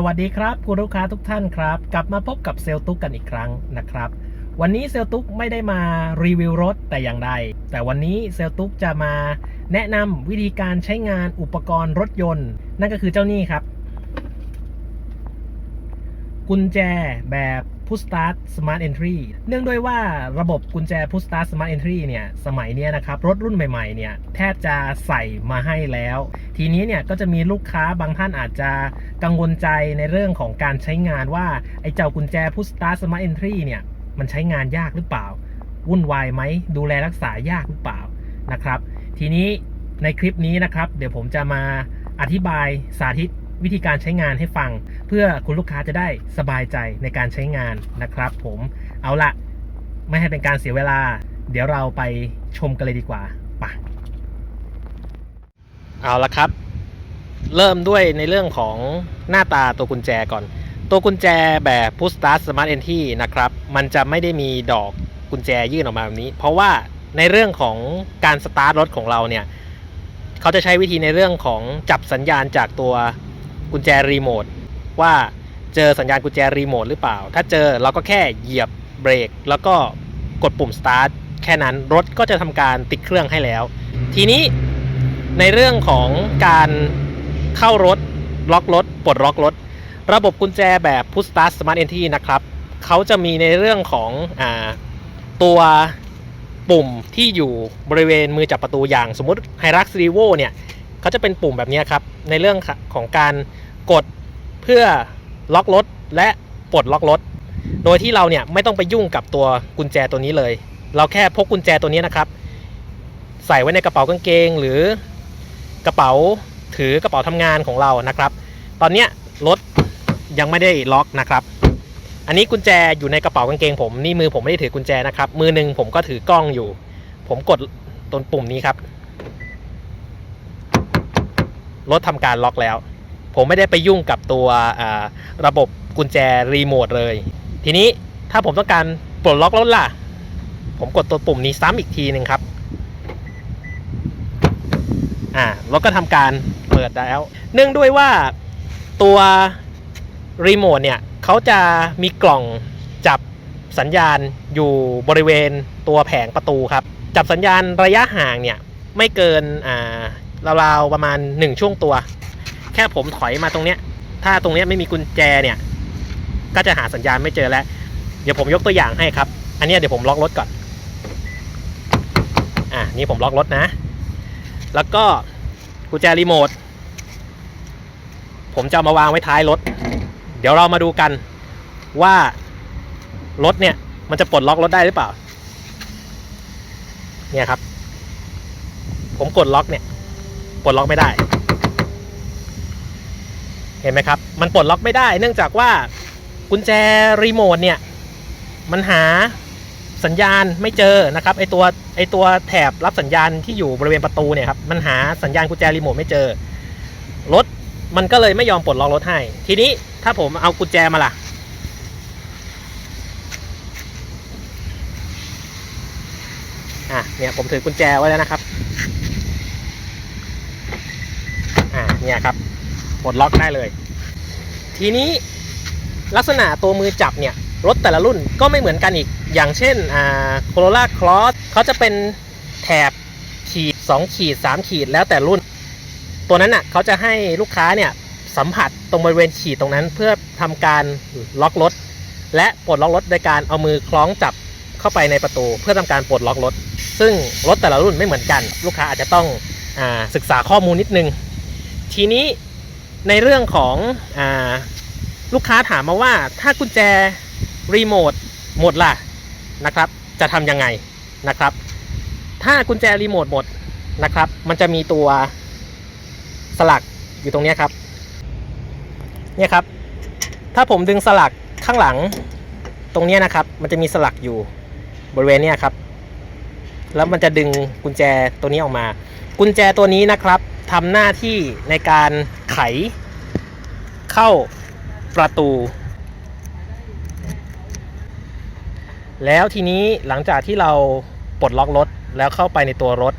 สวัสดีครับคุณลูกค้าทุกท่านครับ กลับมาพบกับเซลตุกกันอีกครั้งนะครับ วันนี้เซลตุกไม่ได้มารีวิวรถแต่อย่างใด แต่วันนี้เซลตุกจะมาแนะนำวิธีการใช้งานอุปกรณ์รถยนต์ นั่นก็คือเจ้านี่ครับ กุญแจแบบ Push Start Smart Entry เนื่องด้วยว่าระบบกุญแจ Push Start Smart Entry เนี่ยสมัยนี้นะครับรถรุ่นใหม่ๆเนี่ยแทบจะใส่มาให้แล้ว ทีนี้เนี่ยก็จะมีลูกค้าบางท่านอาจจะกังวลใจในเรื่องของการใช้งานว่า ไอ้เจ้ากุญแจ Push Start Smart Entry เนี่ยมันใช้งานยากหรือเปล่า วุ่นวายไหมดูแลรักษายากหรือเปล่านะครับ ทีนี้ในคลิปนี้นะครับ เดี๋ยวผมจะมาอธิบายสาธิต วิธีการใช้งานให้ฟัง เพื่อคุณลูกค้าจะได้สบายใจในการใช้งานนะครับผมเอาละไม่ให้เป็นการเสียเวลา เดี๋ยวเราไปชมกันเลยดีกว่าไปะเอาละครับ เริ่มด้วยในเรื่องของหน้าตาตัวกุญแจก่อน ตัวกุญแจแบบ Push Start Smart Entry นะครับ มันจะไม่ได้มีดอกกุญแจยื่นออกมาแบบนี้ เพราะว่าในเรื่องของการสตาร์ทรถของเราเนี่ย เขาจะใช้วิธีในเรื่องของจับสัญญาณจากตัว กุญแจรีโมทว่าเจอสัญญาณกุญแจรีโมทหรือเปล่า ถ้าเจอเราก็แค่เหยียบเบรกแล้วก็กดปุ่ม start แค่นั้นรถก็จะทำการติดเครื่องให้แล้ว ทีนี้ในเรื่องของการเข้ารถล็อกรถปลดล็อกรถ ระบบกุญแจแบบ Push Start Smart Entry นะครับเขาจะมีในเรื่องของอตัวปุ่มที่อยู่บริเวณมือจับประตูอย่าง สมมติ h i r u x r e v o เนี่ยเขาจะเป็นปุ่มแบบนี้ครับ ในเรื่องของการ กดเพื่อล็อกรถและปลดล็อกรถ โดยที่เราเนี่ยไม่ต้องไปยุ่งกับตัวกุญแจตัวนี้เลย เราแค่พกกุญแจตัวนี้นะครับ ใส่ไว้ในกระเป๋ากางเกงหรือกระเป๋าถือกระเป๋าทำงานของเรานะครับ ตอนเนี้ยรถยังไม่ได้ล็อกนะครับ อันนี้กุญแจอยู่ในกระเป๋ากางเกงผมนี่มือผมไม่ได้ถือกุญแจนะครับ มือหนึ่งผมก็ถือกล้องอยู่ ผมกดตัวปุ่มนี้ครับรถทำการล็อกแล้ว ผมไม่ได้ไปยุ่งกับตัวระบบกุญแจรีโมทเลย ทีนี้ถ้าผมต้องการปลดล็อกรถล่ะ ผมกดตัวปุ่มนี้ซ้ำอีกทีหนึ่งครับอ่ารถก็ทำการเปิดแล้ว เนื่องด้วยว่าตัวรีโมทเนี่ยเขาจะมีกล่องจับสัญญาณอยู่บริเวณตัวแผงประตูครับ จับสัญญาณระยะห่างเนี่ยไม่เกินอ่าราวๆประมาณ 1 ช่วงตัว ค่ผมถอยมาตรงเนี้ย ถ้าตรงเนี้ยไม่มีกุญแจเนี่ย ก็จะหาสัญญาณไม่เจอแล้ว เดี๋ยวผมยกตัวอย่างให้ครับ อันนี้เดี๋ยวผมล็อกรถก่อน อะนี่ผมล็อกรถนะ แล้วก็กุญแจรีโมท ผมจะมาวางไว้ท้ายรถ เดี๋ยวเรามาดูกันว่ารถเนี่ย มันจะปลดล็อกรถได้หรือเปล่า เนี่ยครับ ผมกดล็อกเนี่ย ปลดล็อกไม่ได้ เห็นไหมครับ มันปลดล็อกไม่ได้ เนื่องจากว่ากุญแจรีโมทเนี่ยมันหาสัญญาณไม่เจอนะครับไอตัวไอตัวแถบรับสัญญาณที่อยู่บริเวณประตูเนี่ยครับมันหาสัญญาณกุญแจรีโมทไม่เจอรถมันก็เลยไม่ยอมปลดล็อกรถให้ ทีนี้ถ้าผมเอากุญแจมาล่ะ อะเนี่ยผมถือกุญแจไว้แล้วนะครับ อ่าเนี่ยครับ ปลดล็อกได้เลย ทีนี้ลักษณะตัวมือจับเนี่ยรถแต่ละรุ่นก็ไม่เหมือนกันอีก อย่างเช่นอ่าโคโรล่าคลอสเขาจะเป็นแถบขีด 2 ขีด 3 ขีดแล้วแต่รุ่น ตัวนั้นน่ะเขาจะให้ลูกค้าเนี่ยสัมผัสตรงบริเวณขีดตรงนั้น เพื่อทำการล็อกรถ และปลดล็อกรถโดยการเอามือคล้องจับเข้าไปในประตู เพื่อทำการปลดล็อกรถ ซึ่งรถแต่ละรุ่นไม่เหมือนกัน ลูกค้าอาจจะต้องอศึกษาข้อมูลนิดนึง ทีนี้ ในเรื่องของอลูกค้าถามมาว่าถ้ากุญแจรีโมทหมดล่ะนะครับจะทำยังไงนะครับ ถ้ากุญแจรีโมทหมดนะครับ มันจะมีตัวสลักอยู่ตรงนี้ครับเนี่ยครับ ถ้าผมดึงสลักข้างหลังตรงนี้นะครับ มันจะมีสลักอยู่บริเวณเนี้ยครับ แล้วมันจะดึงกุญแจตัวนี้ออกมา กุญแจตัวนี้นะครับ ทำหน้าที่ในการไขเข้าประตู แล้วทีนี้หลังจากที่เราปลดล็อกรถแล้วเข้าไปในตัวรถ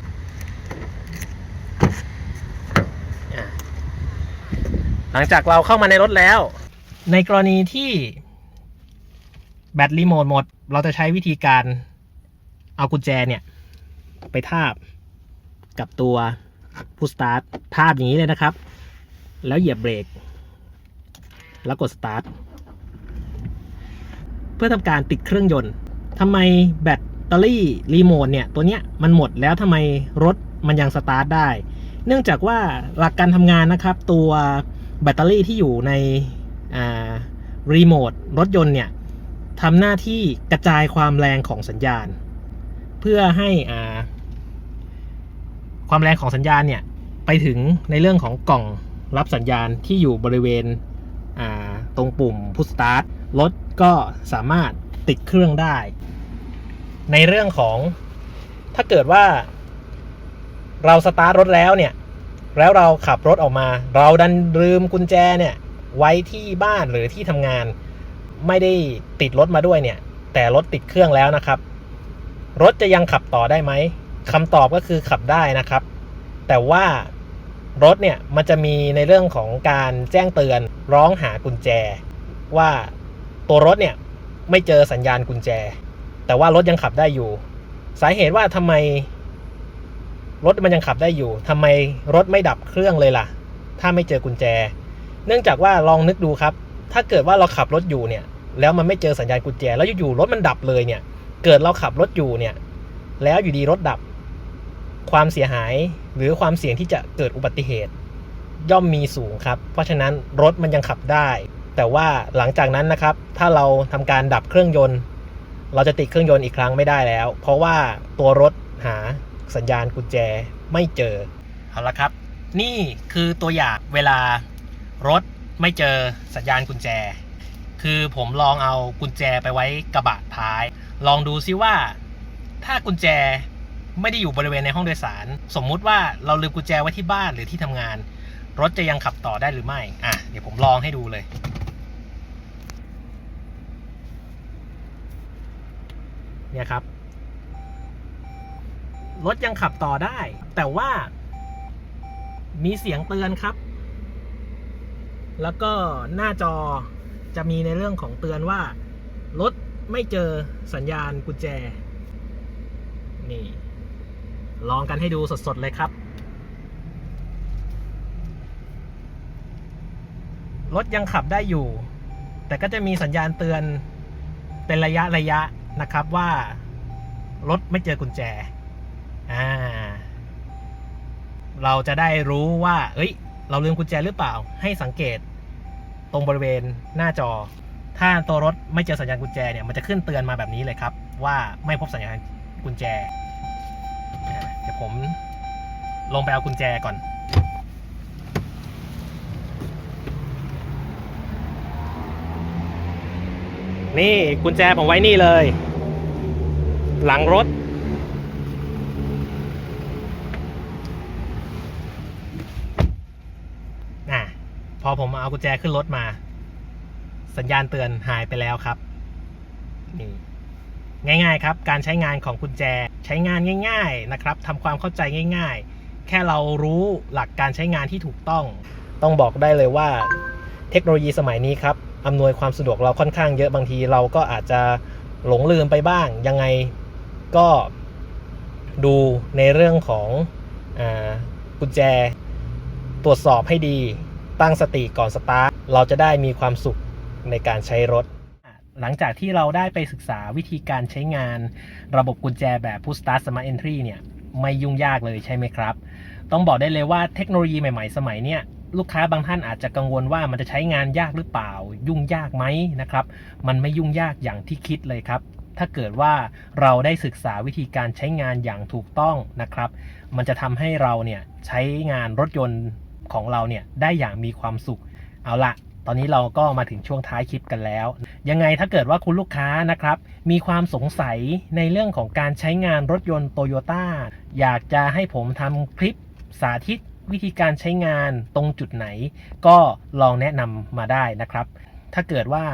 หลังจากเราเข้ามาในรถแล้ว ในกรณีที่แบตรีโมทหมด เราจะใช้วิธีการเอากุญแจเนี่ย ไปทาบกับตัว พุสตาร์ททาบอย่างนี้เลยนะครับ แล้วเหยียบเบรก แล้วกดสตาร์ทเพื่อทำการติดเครื่องยนต์ทำไมแบตเตอรี่รีโมทเนี่ย ตัวเนี้ยมันหมดแล้วทำไมรถมันยังสตาร์ทได้ เนื่องจากว่าหลักการทำงานนะครับ ตัวแบตเตอรี่ที่อยู่ในรีโมทรถยนต์เนี่ยทำหน้าที่กระจายความแรงของสัญญาณ เพื่อให้อ่า ความแรงของสัญญาณเนี่ยไปถึงในเรื่องของกล่องรับสัญญาณที่อยู่บริเวณตรงปุ่ม push start รถก็สามารถติดเครื่องได้ ในเรื่องของถ้าเกิดว่า เราสตาร์ทรถแล้วเนี่ย แล้วเราขับรถออกมา เราดันลืมกุญแจเนี่ยไว้ที่บ้านหรือที่ทำงาน ไม่ได้ติดรถมาด้วยเนี่ย แต่รถติดเครื่องแล้วนะครับ รถจะยังขับต่อได้ไหม คำตอบก็คือขับได้นะครับ แต่ว่ารถเนี่ยมันจะมีในเรื่องของการแจ้งเตือนร้องหากุญแจ ว่าตัวรถเนี่ยไม่เจอสัญญาณกุญแจ แต่ว่ารถยังขับได้อยู่ สาเหตุว่าทำไมรถมันยังขับได้อยู่ทำไมรถไม่ดับเครื่องเลยล่ะ ถ้าไม่เจอกุญแจ เนื่องจากว่าลองนึกดูครับ ถ้าเกิดว่าเราขับรถอยู่เนี่ย แล้วมันไม่เจอสัญญาณกุญแจ แล้วอยู่ๆรถมันดับเลยเนี่ย เกิดเราขับรถอยู่เนี่ย แล้วอยู่ดีรถดับ ความเสียหายหรือความเสี่ยงที่จะเกิดอุบัติเหตุ ย่อมมีสูงครับ เพราะฉะนั้นรถมันยังขับได้ แต่ว่าหลังจากนั้นนะครับ ถ้าเราทำการดับเครื่องยนต์ เราจะติดเครื่องยนต์อีกครั้งไม่ได้แล้ว เพราะว่าตัวรถหาสัญญาณกุญแจไม่เจอเอาละครับ นี่คือตัวอย่างเวลารถไม่เจอสัญญาณกุญแจ คือผมลองเอากุญแจไปไว้กระบะท้าย ลองดูซิว่า ถ้ากุญแจ ไม่ได้อยู่บริเวณในห้องโดยสาร สมมุติว่าเราลืมกุญแจไว้ที่บ้านหรือที่ทำงาน รถจะยังขับต่อได้หรือไม่ อะ เดี๋ยวผมลองให้ดูเลยเนี่ยครับ รถยังขับต่อได้ แต่ว่า มีเสียงเตือนครับ แล้วก็หน้าจอจะมีในเรื่องของเตือนว่า รถไม่เจอสัญญาณกุญแจ นี่ ลองกันให้ดูสดๆเลยครับ รถยังขับได้อยู่ แต่ก็จะมีสัญญาณเตือนเป็นระยะระยะนะครับว่า รถไม่เจอกุญแจ อ่า เราจะได้รู้ว่า เอ้ย เราลืมกุญแจหรือเปล่า ให้สังเกตตรงบริเวณหน้าจอ ถ้าตัวรถไม่เจอสัญญาณกุญแจเนี่ย มันจะขึ้นเตือนมาแบบนี้เลยครับ ว่าไม่พบสัญญาณกุญแจ ผมลงไปเอากุญแจก่อน นี่กุญแจผมไว้นี่เลย หลังรถอะ พอผมเอากุญแจขึ้นรถมา สัญญาณเตือนหายไปแล้วครับ นี่ ง่ายๆครับ การใช้งานของกุญแจใช้งานง่าย ๆนะครับทำความเข้าใจง่าย ๆ แค่เรารู้หลักการใช้งานที่ถูกต้อง ต้องบอกได้เลยว่า เทคโนโลยีสมัยนี้ครับอำนวยความสะดวกเราค่อนข้างเยอะบางทีเราก็อาจจะหลงลืมไปบ้าง ยังไงก็ดูในเรื่องของอกุญแจ ตรวจสอบให้ดี ตั้งสติก่อนสตาร์ทเราจะได้มีความสุขในการใช้รถ หลังจากที่เราได้ไปศึกษาวิธีการใช้งานระบบกุญแจแบบ Push Start Smart Entry เนี่ยไม่ยุ่งยากเลยใช่ไหมครับ ต้องบอกได้เลยว่าเทคโนโลยีใหม่ๆ สมัยเนี้ยลูกค้าบางท่านอาจจะกังวลว่ามันจะใช้งานยากหรือเปล่า ยุ่งยากไหมนะครับ มันไม่ยุ่งยากอย่างที่คิดเลยครับ ถ้าเกิดว่าเราได้ศึกษาวิธีการใช้งานอย่างถูกต้องนะครับ มันจะทำให้เราเนี่ยใช้งานรถยนต์ของเราเนี่ยได้อย่างมีความสุข เอาละ ตอนนี้เราก็มาถึงช่วงท้ายคลิปกันแล้ว ยังไงถ้าเกิดว่าคุณลูกค้านะครับ มีความสงสัยในเรื่องของการใช้งานรถยนต์โตโยต้าอยากจะให้ผมทำคลิปสาธิตวิธีการใช้งานตรงจุดไหน ก็ลองแนะนำมาได้นะครับ ถ้าเกิดว่า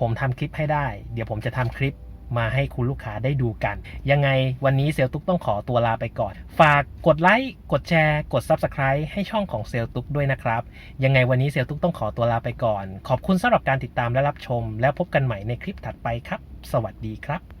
ผมทำคลิปให้ได้ เดี๋ยวผมจะทำคลิป มาให้คุณลูกค้าได้ดูกัน ยังไงวันนี้เซลตุกต้องขอตัวลาไปก่อน ฝากกดไลค์กดแชร์ กด Subscribe ให้ช่องของเซลตุกด้วยนะครับ ยังไงวันนี้เซลตุกต้องขอตัวลาไปก่อน ขอบคุณสำหรับการติดตามและรับชม แล้วพบกันใหม่ในคลิปถัดไปครับ สวัสดีครับ